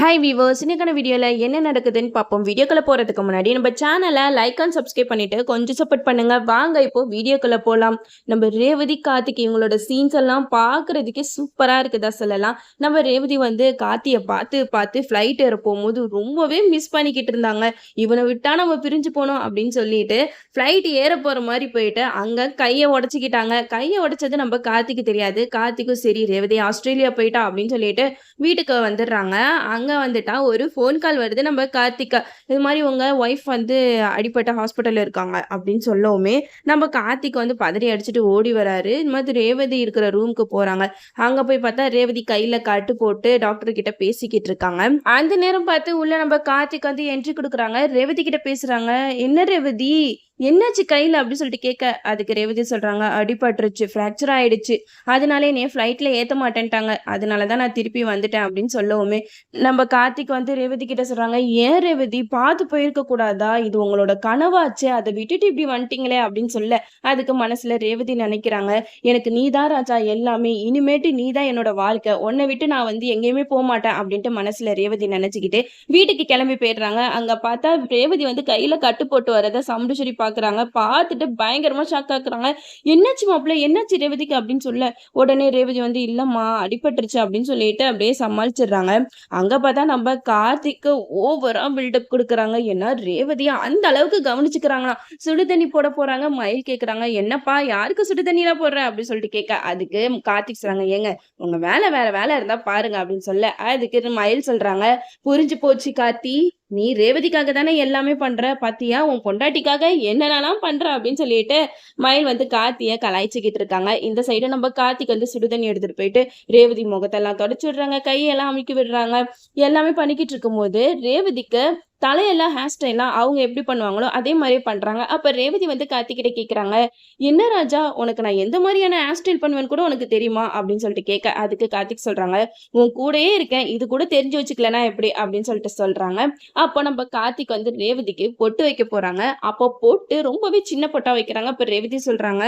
Hi viewers இன்னைக்கான வீடியோவில் என்ன நடக்குதுன்னு பார்ப்போம். வீடியோக்குள்ளே போகிறதுக்கு முன்னாடி நம்ம சேனலை லைக் அண்ட் சப்ஸ்கிரைப் பண்ணிட்டு கொஞ்சம் சப்போர்ட் பண்ணுங்க. வாங்க இப்போது வீடியோக்குள்ளே போகலாம் நம்ம ரேவதி கார்த்திக் இவங்களோட சீன்ஸ் எல்லாம் பார்க்குறதுக்கே சூப்பராக இருக்குதா சொல்லலாம். நம்ம ரேவதி வந்து கார்த்தியை பார்த்து பார்த்து ஃப்ளைட் ஏற போகும்போது ரொம்பவே மிஸ் பண்ணிக்கிட்டு இருந்தாங்க. இவனை விட்டால் நம்ம பிரிஞ்சு போனோம் அப்படின்னு சொல்லிட்டு ஃப்ளைட் ஏற போகிற மாதிரி போயிட்டு அங்கே கையை உடச்சிக்கிட்டாங்க. கையை உடைச்சது நம்ம கார்த்திக்கு தெரியாது. கார்த்திக்கும் சரி ரேவதி ஆஸ்திரேலியா போயிட்டா அப்படின்னு சொல்லிட்டு வீட்டுக்கு வந்துடுறாங்க. அங்கே வந்துட்டா ஒரு ஃபோன் கால் வருது. நம்ம கார்த்திகா இது மாதிரி உங்கள் ஒய்ஃப் வந்து அடிப்பட்ட ஹாஸ்பிட்டலில் இருக்காங்க அப்படின்னு சொல்லவுமே நம்ம கார்த்திக் வந்து பதறி அடிச்சுட்டு ஓடி வராரு. இந்த மாதிரி ரேவதி இருக்கிற ரூமுக்கு போகிறாங்க அங்கே போய் பார்த்தா ரேவதி கையில் கட்டு போட்டு டாக்டர் கிட்ட பேசிக்கிட்டு இருக்காங்க. அந்த நேரம் பார்த்து உள்ள நம்ம கார்த்திக் வந்து என்ட்ரி கொடுக்குறாங்க. ரேவதி கிட்ட பேசுகிறாங்க என்ன ரேவதி? என்னாச்சு கையில் அப்படின்னு சொல்லிட்டு கேட்க அதுக்கு ரேவதி சொல்கிறாங்க அடிபட்டுருச்சு ஃப்ராக்சர் ஆயிடுச்சு. அதனால என்னைய ஃப்ளைட்டில் ஏற்ற மாட்டேன்ட்டாங்க. அதனால தான் நான் திருப்பி வந்துட்டேன் அப்படின்னு சொல்லவுமே நம்ம கார்த்திக் வந்து ரேவதி கிட்ட சொல்கிறாங்க ஏன் ரேவதி பார்த்து போயிருக்க கூடாதா? இது உங்களோட கனவாச்சு அதை விட்டுட்டு இப்படி வந்துட்டீங்களே? அப்படின்னு சொல்ல அதுக்கு மனசில் ரேவதி நினைக்கிறாங்க எனக்கு நீ தான் ராஜா எல்லாமே. இனிமேட்டு நீ தான் என்னோட வாழ்க்கை. உன்னை விட்டு நான் வந்து எங்கேயுமே போக மாட்டேன் அப்படின்ட்டு மனசில் ரேவதி நினச்சிக்கிட்டு வீட்டுக்கு கிளம்பி போயிடுறாங்க. அங்கே பார்த்தா ரேவதி வந்து கையில் கட்டு போட்டு வரதை சமுண்டேஸ்வரி பார்க்குறாங்க. பார்த்துட்டு பயங்கரமாக ஷாக் ஆக்குறாங்க. என்னாச்சு மாப்பிள்ள என்னாச்சு ரேவதிக்கு? அப்படின்னு சொல்ல. உடனே ரேவதி வந்து இல்லைம்மா அடிபட்டுருச்சு அப்படின்னு சொல்லிட்டு அப்படியே சமாளிச்சிடுறாங்க. அங்கே பார்த்தா நம்ம கார்த்திக்கு ஓவராக பில்டப் கொடுக்குறாங்க. ஏன்னா ரேவதியை அந்த அளவுக்கு கவனிச்சுக்கிறாங்களாம் சுடு தண்ணி போட போகிறாங்க மயில் கேட்குறாங்க என்னப்பா யாருக்கு சுடு தண்ணிலாம் போடுற? அப்படின்னு சொல்லிட்டு கேட்க. அதுக்கு கார்த்திக் சொல்கிறாங்க ஏங்க உங்கள் வேலை வேற வேலை இருந்தால் பாருங்க அப்படின்னு சொல்ல. அதுக்கு மயில் சொல்கிறாங்க புரிஞ்சு போச்சு கார்த்தி. நீ ரேவதிக்காக தானே எல்லாமே பண்ற? பாத்தியா உன் பொண்டாட்டிக்காக என்னென்னலாம் பண்ற அப்படின்னு சொல்லிட்டு மயில் வந்து கார்த்திய கலாய்ச்சிக்கிட்டு இருக்காங்க. இந்த சைடு நம்ம கார்த்திக் வந்து சுடுதண்ணி எடுத்துட்டு போயிட்டு ரேவதி முகத்தெல்லாம் தொடச்சு விடுறாங்க கையெல்லாம் அமைக்க விடுறாங்க. எல்லாமே பண்ணிக்கிட்டு இருக்கும்போது ரேவதிக்கு தலையெல்லாம் ஹேர் ஸ்டைலாம் அவங்க எப்படி பண்ணுவாங்களோ அதே மாதிரியே பண்ணுறாங்க அப்போ ரேவதி வந்து கார்த்திகிட்ட கேட்குறாங்க என்ன ராஜா உனக்கு நான் எந்த மாதிரியான ஹேர் ஸ்டைல் பண்ணுவேன்னு கூட உனக்கு தெரியுமா? அப்படின்னு சொல்லிட்டு கேட்க அதுக்கு கார்த்திக் சொல்கிறாங்க உன் கூடயே இருக்கேன் இது கூட தெரிஞ்சு வச்சுக்கலனா எப்படி? அப்படின்னு சொல்லிட்டு சொல்கிறாங்க அப்போ நம்ம கார்த்திக் வந்து ரேவதிக்கு பொட்டு வைக்க போகிறாங்க அப்போ பொட்டு ரொம்பவே சின்ன பொட்டா வைக்கிறாங்க. அப்போ ரேவதி சொல்கிறாங்க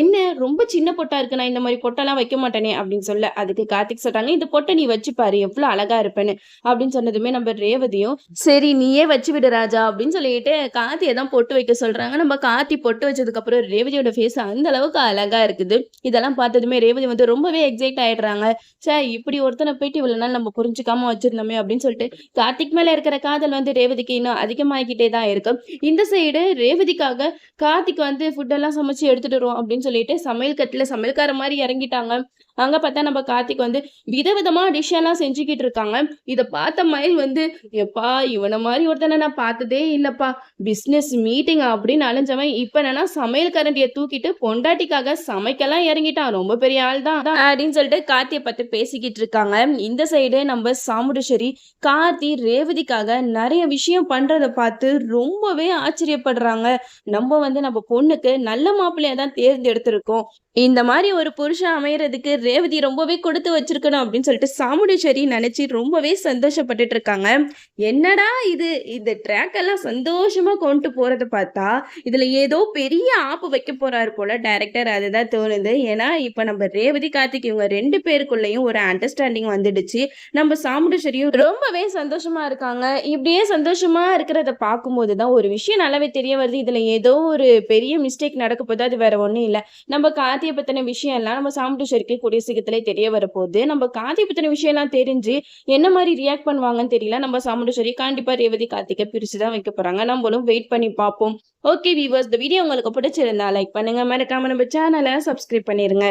என்ன ரொம்ப சின்ன பொட்டா இருக்கு நான் இந்த மாதிரி பொட்டெல்லாம் வைக்க மாட்டேனே அப்படின்னு சொல்ல அதுக்கு கார்த்திக் சொல்கிறாங்க இந்த பொட்டை நீ வச்சு பாரு எவ்வளோ அழகா இருப்பேன்னு அப்படின்னு சொன்னதுமே நம்ம ரேவதியும் சரி நீயே வச்சு விடு ராஜா அப்படின்னு சொல்லிட்டு கார்த்தியை தான் பொட்டு வைக்க சொல்கிறாங்க நம்ம கார்த்தி பொட்டு வச்சதுக்கப்புறம் ரேவதியோட ஃபேஸ் அந்த அளவுக்கு அழகாக இருக்குது. இதெல்லாம் பார்த்ததுமே ரேவதி வந்து ரொம்பவே எக்ஸைட் ஆயிடுறாங்க. சார் இப்படி ஒருத்தனை போயிட்டு இவ்வளோ நாள் நம்ம புரிஞ்சுக்காம வச்சிருந்தோமே அப்படின்னு சொல்லிட்டு கார்த்திக் மேலே இருக்கிற காதல் வந்து ரேவதிக்கு இன்னும் அதிகமாகிக்கிட்டே தான் இருக்கும் இந்த சைடு ரேவதிக்காக கார்த்திக் வந்து ஃபுட்டெல்லாம் சமைச்சு எடுத்துகிட்டு வருவோம் அப்படின்னு சொல்லிட்டு சமையல் கட்டில் சமையல்கார மாதிரி இறங்கிட்டாங்க. அங்கே பார்த்தா நம்ம கார்த்திக் வந்து விதவிதமாக டிஷ்ஷெல்லாம் செஞ்சுக்கிட்டு இருக்காங்க. இதை பார்த்த மயில் வந்து எப்பா இவனை மாதிரி ஒருத்தனை நான் பார்த்ததே இல்லைப்பா. பிஸ்னஸ் மீட்டிங் அப்படின்னு அலைஞ்சவன் இப்ப என்னன்னா சமையல் கரண்டியை தூக்கிட்டு பொண்டாட்டிக்காக சமைக்கலாம் இறங்கிட்டான். ரொம்ப பெரிய ஆள் தான் அப்படின்னு சொல்லிட்டு கார்த்தியை பத்தி பேசிக்கிட்டு இருக்காங்க. இந்த சைடு நம்ம சாமுண்டேஸ்வரி கார்த்தி ரேவதிக்காக நிறைய விஷயம் பண்றதை பார்த்து ரொம்பவே ஆச்சரியப்படுறாங்க. நம்ம வந்து நம்ம பொண்ணுக்கு நல்ல மாப்பிள்ளையா தான் தேர்ந்தெடுத்திருக்கோம். இந்த மாதிரி ஒரு புருஷன் அமையறதுக்கு ரேவதி ரொம்பவே கொடுத்து வச்சிருக்கணும் அப்படின்னு சொல்லிட்டு சாமுண்டேஸ்வரி நினைச்சு ரொம்பவே சந்தோஷப்பட்டுட்டு இருக்காங்க. என்னடா இது? இந்த ட்ராக் எல்லாம் சந்தோஷமா கொண்டு போறத பார்த்தா இதுல ஏதோ பெரிய ஆப்பு வைக்க போறாரு போல டைரக்டர் அதுதான் தோணுது. ஏன்னா இப்ப நம்ம ரேவதி கார்த்திக் இவங்க ரெண்டு பேருக்குள்ளேயும் ஒரு அண்டர்ஸ்டாண்டிங் வந்துடுச்சு. நம்ம சாமுண்டேஸ்வரியும் ரொம்பவே சந்தோஷமா இருக்காங்க. இப்படியே சந்தோஷமா இருக்கிறத பார்க்கும்போது தான் ஒரு விஷயம் நல்லாவே தெரிய வருது. இதுல ஏதோ ஒரு பெரிய மிஸ்டேக் நடக்க போது அது வேற ஒண்ணும் இல்லை. நம்ம கார்த்தியை பத்தின விஷயம் எல்லாம் நம்ம சாமுண்டேஸ்வரிக்கு கூடிய சீக்கிரத்திலே தெரிய வரப்போகுது நம்ம கார்த்தியை பத்தின விஷயம் எல்லாம் தெரிஞ்சு என்ன மாதிரி ரியாக்ட் பண்ணுவாங்கன்னு தெரியல. நம்ம சாமுண்டேஸ்வரி கண்டிப்பா ரேவதி கார்த்திகை பிரிச்சு தான் வைக்க போறாங்க நம்மளும் வெயிட் பண்ணி பார்ப்போம். ஓகே வீவர்ஸ் இந்த வீடியோ உங்களுக்கு பிடிச்சிருந்தா லைக் பண்ணுங்க. மறக்காம நம்ம சேனலை சப்ஸ்கிரைப் பண்ணிருங்க.